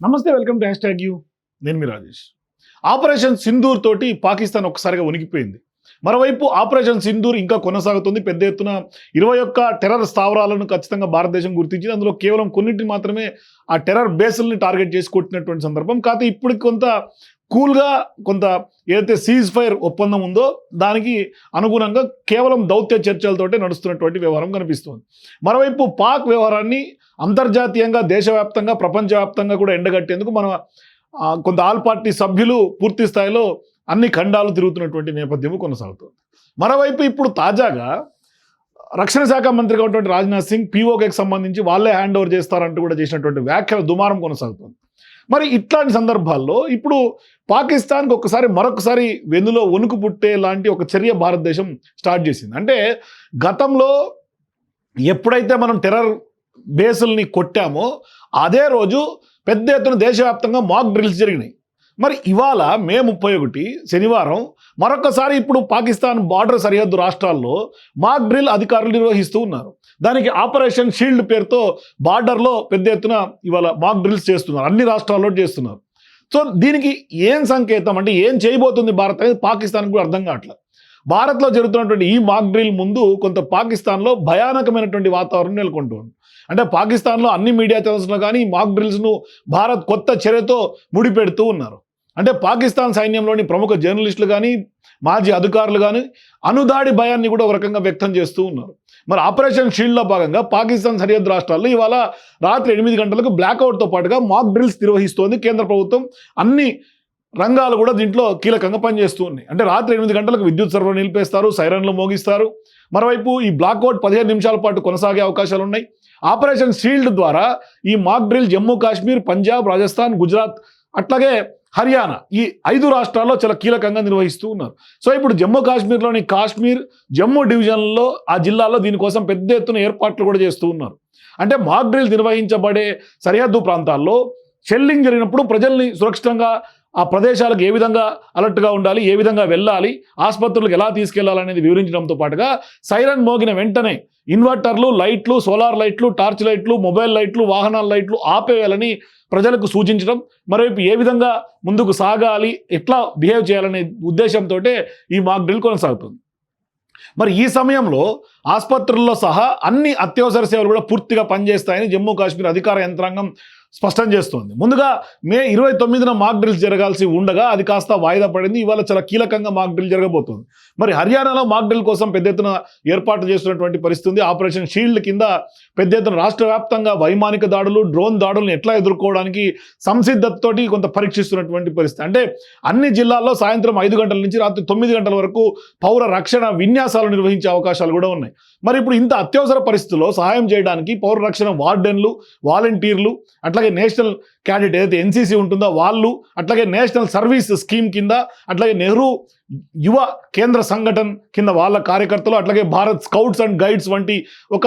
నమస్తే welcome to hash tag U. నేను మీ రాజేష్. ఆపరేషన్ సింధూర్ తోటి పాకిస్తాన్ ఒక్కసారిగా ఉనికిపోయింది మరోవైపు ఆపరేషన్ సింధూర్ ఇంకా కొనసాగుతుంది. పెద్ద ఎత్తున ఇరవై ఒక్క టెర్రర్ స్థావరాలను ఖచ్చితంగా భారతదేశం గుర్తించింది. అందులో కేవలం కొన్నింటిని మాత్రమే ఆ టెర్రర్ బేసుల్ని టార్గెట్ చేసి కొట్టినటువంటి సందర్భం. కాకపోతే ఇప్పుడు కొంత కూల్గా కొంత ఏదైతే సీజ్ ఫైర్ ఒప్పందం ఉందో దానికి అనుగుణంగా కేవలం దౌత్య చర్చలతోటే నడుస్తున్నటువంటి వ్యవహారం కనిపిస్తుంది. మరోవైపు పాక్ వ్యవహారాన్ని అంతర్జాతీయంగా దేశవ్యాప్తంగా ప్రపంచవ్యాప్తంగా కూడా ఎండగట్టేందుకు మన కొంత ఆల్ పార్టీ సభ్యులు పూర్తి స్థాయిలో అన్ని ఖండాలు తిరుగుతున్నటువంటి నేపథ్యము కొనసాగుతుంది. మరోవైపు ఇప్పుడు తాజాగా రక్షణ శాఖ మంత్రిగా ఉన్నటువంటి రాజ్నాథ్ సింగ్ పీఓకేకి సంబంధించి వాళ్ళే హ్యాండ్ ఓవర్ చేస్తారంటూ కూడా చేసినటువంటి వ్యాఖ్యల దుమారం కొనసాగుతుంది. మరి ఇట్లాంటి సందర్భాల్లో ఇప్పుడు పాకిస్తాన్కి ఒక్కసారి మరొకసారి వెన్నులో వణుకు పుట్టే లాంటి ఒక చర్య భారతదేశం స్టార్ట్ చేసింది. అంటే గతంలో ఎప్పుడైతే మనం టెర్రర్ బేసుల్ని కొట్టామో అదే రోజు పెద్ద ఎత్తున దేశవ్యాప్తంగా మాక్ డ్రిల్స్ జరిగినాయి. మరి ఇవాళ మే ముప్పై ఒకటి శనివారం మరొకసారి ఇప్పుడు పాకిస్తాన్ బార్డర్ సరిహద్దు రాష్ట్రాల్లో మాక్ డ్రిల్ అధికారులు నిర్వహిస్తూ ఉన్నారు. దానికి ఆపరేషన్ షీల్డ్ పేరుతో బార్డర్లో పెద్ద ఎత్తున ఇవాళ మాక్ డ్రిల్స్ చేస్తున్నారు. అన్ని రాష్ట్రాల్లో చేస్తున్నారు. సో దీనికి ఏం సంకేతం? అంటే ఏం చేయబోతుంది భారత్ అనేది పాకిస్తాన్కి కూడా అర్థం కావట్లేదు భారత్లో జరుగుతున్నటువంటి ఈ మాక్ డ్రిల్ ముందు కొంత పాకిస్తాన్లో భయానకమైనటువంటి వాతావరణం నెలకొంటుంది అంటే పాకిస్తాన్లో అన్ని మీడియా ఛానల్స్లో కానీ మాక్ డ్రిల్స్ను భారత్ కొత్త చర్యతో ముడిపెడుతూ ఉన్నారు. అంటే పాకిస్తాన్ సైన్యంలోని ప్రముఖ జర్నలిస్టులు కానీ మాజీ అధికారులు కానీ అనుదాడి భయాన్ని కూడా ఒక రకంగా వ్యక్తం చేస్తూ ఉన్నారు. మరి ఆపరేషన్ షీల్డ్లో భాగంగా పాకిస్తాన్ సరిహద్దు రాష్ట్రాల్లో ఇవాళ రాత్రి ఎనిమిది గంటలకు బ్లాక్అవుట్తో పాటుగా మాక్ డ్రిల్స్ నిర్వహిస్తోంది కేంద్ర ప్రభుత్వం. అన్ని రంగాలు కూడా దీంట్లో కీలకంగా పనిచేస్తూ ఉన్నాయి. అంటే రాత్రి ఎనిమిది గంటలకు విద్యుత్ సరఫరా నిలిపేస్తారు సైరన్లు మోగిస్తారు. మరోవైపు ఈ బ్లాక్అవుట్ పదిహేను నిమిషాల పాటు కొనసాగే అవకాశాలు ఉన్నాయి. ఆపరేషన్ షీల్డ్ ద్వారా ఈ మాక్ డ్రిల్ జమ్మూ కాశ్మీర్ పంజాబ్ రాజస్థాన్ గుజరాత్ అట్లాగే హర్యానా ఈ ఐదు రాష్ట్రాల్లో చాలా కీలకంగా నిర్వహిస్తూ ఉన్నారు. సో ఇప్పుడు జమ్మూ కాశ్మీర్లోని కాశ్మీర్ జమ్మూ డివిజన్లో ఆ జిల్లాలో దీనికోసం పెద్ద ఎత్తున ఏర్పాట్లు కూడా చేస్తూ ఉన్నారు. అంటే మాక్ డ్రిల్ నిర్వహించబడే సరిహద్దు ప్రాంతాల్లో షెల్లింగ్ జరిగినప్పుడు ప్రజల్ని సురక్షితంగా ఆ ప్రదేశాలకు ఏ విధంగా అలర్ట్గా ఉండాలి ఏ విధంగా వెళ్ళాలి ఆసుపత్రులకు ఎలా తీసుకెళ్ళాలనేది వివరించడంతో పాటుగా సైరన్ మోగిన వెంటనే ఇన్వర్టర్లు లైట్లు సోలార్ లైట్లు టార్చ్ లైట్లు మొబైల్ లైట్లు వాహనాల లైట్లు ఆపేయాలని ప్రజలకు సూచించడం మరోవైపు ఏ విధంగా ముందుకు సాగాలి ఎట్లా బిహేవ్ చేయాలనే ఉద్దేశంతో ఈ మాక్ డ్రిల్ కొనసాగుతుంది. మరి ఈ సమయంలో ఆసుపత్రుల్లో సహా అన్ని అత్యవసర సేవలు కూడా పూర్తిగా పనిచేస్తాయని జమ్మూ కాశ్మీర్ అధికార యంత్రాంగం స్పష్టం చేస్తోంది. ముందుగా మే ఇరవై తొమ్మిదిన మాక్ డ్రిల్స్ జరగాల్సి ఉండగా అది కాస్త వాయిదా పడింది. ఇవాళ చాలా కీలకంగా మాక్ డ్రిల్ జరగబోతుంది. మరి హర్యానాలో మాక్ డ్రిల్ కోసం పెద్ద ఎత్తున ఏర్పాటు చేస్తున్నటువంటి పరిస్థితి ఆపరేషన్ షీల్డ్ కింద పెద్ద ఎత్తున రాష్ట్ర వ్యాప్తంగా వైమానిక దాడులు డ్రోన్ దాడులను ఎట్లా ఎదుర్కోవడానికి సంసిద్ధతతోటి కొంత పరీక్షిస్తున్నటువంటి పరిస్థితి. అంటే అన్ని జిల్లాల్లో సాయంత్రం ఐదు గంటల నుంచి రాత్రి తొమ్మిది గంటల వరకు పౌర రక్షణ విన్యాసాలు నిర్వహించే అవకాశాలు కూడా ఉన్నాయి. మరి ఇప్పుడు ఇంత అత్యవసర పరిస్థితుల్లో సహాయం చేయడానికి పౌర రక్షణ వార్డెన్లు వాలంటీర్లు అట్లాగే నేషనల్ క్యాడెట్ ఏదైతే ఎన్సీసీ ఉంటుందో వాళ్ళు అట్లాగే నేషనల్ సర్వీస్ స్కీమ్ కింద అట్లాగే నెహ్రూ యువ కేంద్ర సంఘటన కింద వాళ్ళ కార్యకర్తలు అట్లాగే భారత్ స్కౌట్స్ అండ్ గైడ్స్ వంటి ఒక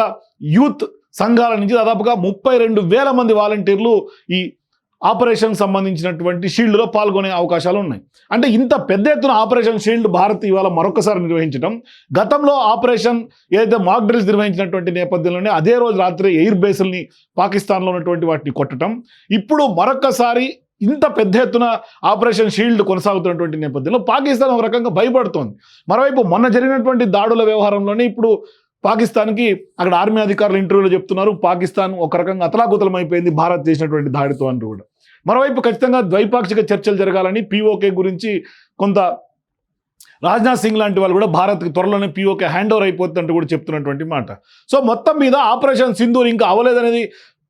యూత్ సంఘాల నుంచి దాదాపుగా ముప్పై రెండు వేల మంది వాలంటీర్లు ఈ ఆపరేషన్ సంబంధించినటువంటి షీల్డ్లో పాల్గొనే అవకాశాలు ఉన్నాయి అంటే ఇంత పెద్ద ఎత్తున ఆపరేషన్ షీల్డ్ భారత్ ఇవాళ మరొకసారి నిర్వహించడం గతంలో ఆపరేషన్ ఏదైతే మాక్ డ్రిల్స్ నిర్వహించినటువంటి నేపథ్యంలోనే అదే రోజు రాత్రి ఎయిర్ బేసుల్ని పాకిస్తాన్లో ఉన్నటువంటి వాటిని కొట్టడం ఇప్పుడు మరొకసారి ఇంత పెద్ద ఎత్తున ఆపరేషన్ షీల్డ్ కొనసాగుతున్నటువంటి నేపథ్యంలో పాకిస్తాన్ ఒక రకంగా భయపడుతోంది. మరోవైపు మొన్న జరిగినటువంటి దాడుల వ్యవహారంలోనే ఇప్పుడు పాకిస్తాన్కి అక్కడ ఆర్మీ అధికారులు ఇంటర్వ్యూలో చెప్తున్నారు పాకిస్తాన్ ఒక రకంగా అతలాకుతలం అయిపోయింది భారత్ చేసినటువంటి దాడితో అంటూ కూడా. మరోవైపు ఖచ్చితంగా ద్వైపాక్షిక చర్చలు జరగాలని పీఓకే గురించి కొంత రాజ్నాథ్ సింగ్ లాంటి వాళ్ళు కూడా భారత్కి త్వరలోనే పీఓకే హ్యాండ్ ఓవర్ అయిపోతుందంటూ కూడా చెప్తున్నటువంటి మాట. సో మొత్తం మీద ఆపరేషన్ సింధూర్ ఇంకా అవ్వలేదనేది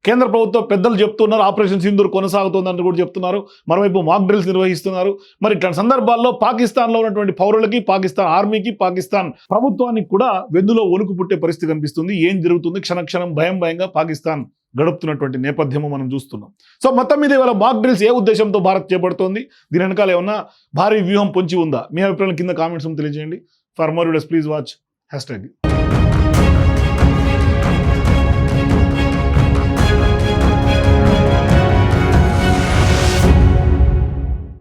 కేంద్ర ప్రభుత్వ పెద్దలు చెప్తున్నారు. ఆపరేషన్ సింధూర్ కొనసాగుతుందని కూడా చెప్తున్నారు. మరోవైపు మాక్ డ్రిల్స్ నిర్వహిస్తున్నారు. మరి ఇట్లాంటి సందర్భాల్లో పాకిస్తాన్లో ఉన్నటువంటి పౌరులకి పాకిస్తాన్ ఆర్మీకి పాకిస్తాన్ ప్రభుత్వానికి కూడా వెన్నులో వణుకు పుట్టే పరిస్థితి కనిపిస్తుంది. ఏం జరుగుతుంది? క్షణక్షణం భయం భయంగా పాకిస్తాన్ గడుపుతున్నటువంటి నేపథ్యము మనం చూస్తున్నాం. సో మొత్తం మీద ఇవాళ మాక్ డ్రిల్స్ ఏ ఉద్దేశంతో భారత్ చేపడుతోంది? దీని వెనకాల ఏమన్నా భారీ వ్యూహం పొంచి ఉందా? మీ అభిప్రాయం కింద కామెంట్స్ తెలియజేయండి. For more videos please watch hashtag